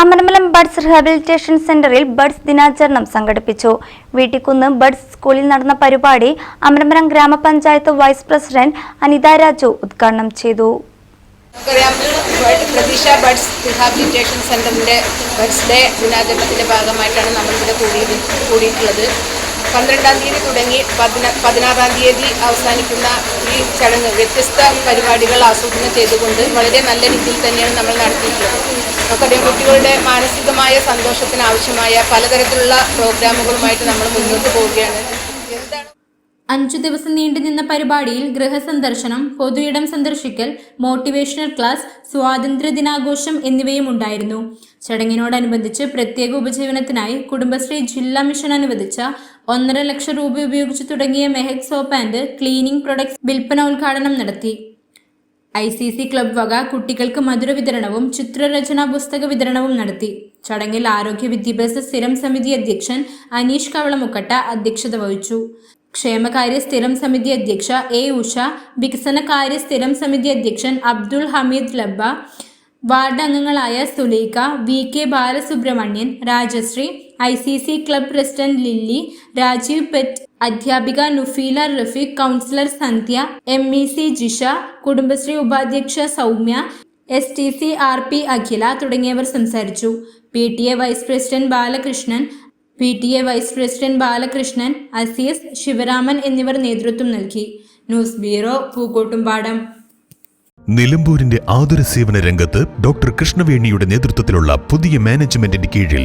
Amaramalam buds rehabilitation സെന്ററിൽ buds ദിനാചരണം സംഘടിപ്പിച്ചു. വീട്ടിക്കുന്ന് ബഡ്സ് സ്കൂളിൽ നടന്ന പരിപാടി അമരമലം ഗ്രാമപഞ്ചായത്ത് വൈസ് പ്രസിഡന്റ് അനിത രാജു ഉദ്ഘാടനം ചെയ്തു. പ്രതീക്ഷ ബഡ്സ് റിഹാബിലിറ്റേഷൻ സെന്ററിന്റെ ബഡ്സ് ഡേ ദിനാചരണത്തിന്റെ ഭാഗമായിട്ടാണ് നമ്മളിവിടെ കൂടിയത് കൂടിയിട്ടുള്ളത്. പന്ത്രണ്ടാം തീയതി തുടങ്ങി പതിന പതിനാറാം തീയതി അവസാനിക്കുന്ന ഈ ചടങ്ങ് വ്യത്യസ്ത പരിപാടികൾ ആസൂത്രണം ചെയ്തുകൊണ്ട് വളരെ നല്ല രീതിയിൽ തന്നെയാണ് നമ്മൾ നടത്തിയിട്ടുള്ളത്. നമുക്കറിയാം കുട്ടികളുടെ മാനസികമായ സന്തോഷത്തിന് ആവശ്യമായ പലതരത്തിലുള്ള പ്രോഗ്രാമുകളുമായിട്ട് നമ്മൾ മുന്നോട്ട് പോവുകയാണ്. അഞ്ചു ദിവസം നീണ്ടുനിന്ന പരിപാടിയിൽ ഗൃഹസന്ദർശനം പൊതുയിടം സന്ദർശിക്കൽ മോട്ടിവേഷണൽ ക്ലാസ് സ്വാതന്ത്ര്യ ദിനാഘോഷം എന്നിവയും ഉണ്ടായിരുന്നു. ചടങ്ങിനോടനുബന്ധിച്ച് പ്രത്യേക ഉപജീവനത്തിനായി കുടുംബശ്രീ ജില്ലാ മിഷൻ അനുവദിച്ച ഒന്നര ലക്ഷം രൂപ ഉപയോഗിച്ച് തുടങ്ങിയ Mehak soap and cleaning products വിൽപ്പന ഉദ്ഘാടനം നടത്തി. ഐ സി സി ക്ലബ് വക കുട്ടികൾക്ക് മധുര വിതരണവും ചിത്രരചനാ പുസ്തക വിതരണവും നടത്തി. ചടങ്ങിൽ ആരോഗ്യ വിദ്യാഭ്യാസ സ്ഥിരം സമിതി അധ്യക്ഷൻ അനീഷ് കവളമുക്കട്ട അധ്യക്ഷത വഹിച്ചു. ക്ഷേമകാര്യ സ്ഥിരം സമിതി അധ്യക്ഷ എ ഉഷ വികസനകാര്യ സ്ഥിരം സമിതി അധ്യക്ഷൻ അബ്ദുൾ ഹമീദ് ലബ്ബ വാർഡ് അംഗങ്ങളായ Sulaikha V K Balasubramanian Rajasree I C C club president Lilly Rajeev pet അധ്യാപിക Nufeela Rafeeq councillor Sandhya M E C Jisha Kudumbashree ഉപാധ്യക്ഷ Soumya S T C R P Akhila തുടങ്ങിയവർ സംസാരിച്ചു. P T A vice president Balakrishnan P T A vice president Balakrishnan Azeez Sivaraman എന്നിവർ നേതൃത്വം നൽകി. News bureau Pookkottumpadam. നിലമ്പൂരിന്റെ ആതുര സേവന രംഗത്ത് doctor കൃഷ്ണവേണിയുടെ നേതൃത്വത്തിലുള്ള പുതിയ മാനേജ്മെന്റിന്റെ കീഴിൽ